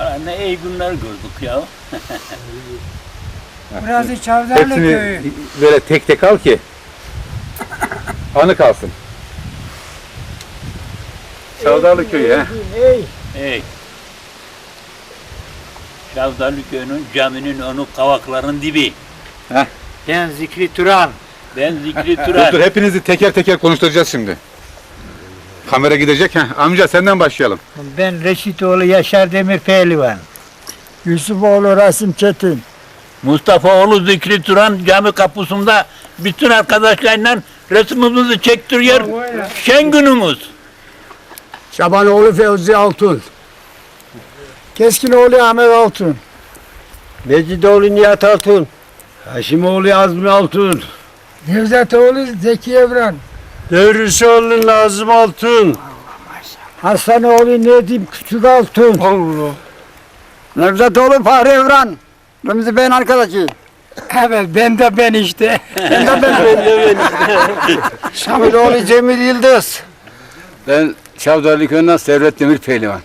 Aa, ne iyi günler gördük ya. Burası Çavdarlı Hepsini köyü. böyle tek tek al ki anı kalsın. Çavdarlı köyü he. Ey, Ey. Şavdarlı köyünün caminin önü kavakların dibi. Ben Zikri Turan. Ben Zikri Dur Turan. dur hepinizi teker teker konuşturacağız şimdi. Kamera gidecek ha. Amca senden başlayalım. Ben Reşitoğlu Yaşar Demir Pehlivan. Yusufoğlu Rasim Çetin. Mustafaoğlu Zikri Turan cami kapısında bütün arkadaşlarla resmimizi çektiriyor. Şen günümüz. Şabanoğlu Fevzi Altun. Keskinoğlu Ahmet Altun. Mecidoğlu Nihat Altun. Haşimoğlu Azmi Altun. Nevzatoğlu Zeki Evran. Devrişoğlu Nazım Altun. Hasanoğlu Nedim Küçük Altun. Allah. Nevzatoğlu Fahri Evran. Remzi Bey'in arkadaşı. Evet ben de ben işte. Şamiloğlu Cemil Yıldız. Ben Çavdarlı Köyü'nden Servet Demir Pehlivan.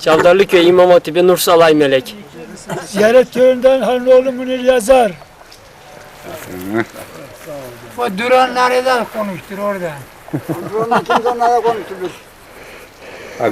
Çavdarlı Köy İmam Hatibi Nur Salay Melek. Ziyaret Köyü'nden Halinoğlu Münir Yazar. O duranları da konuştur orada. Ondan kimse onlara konuşulur.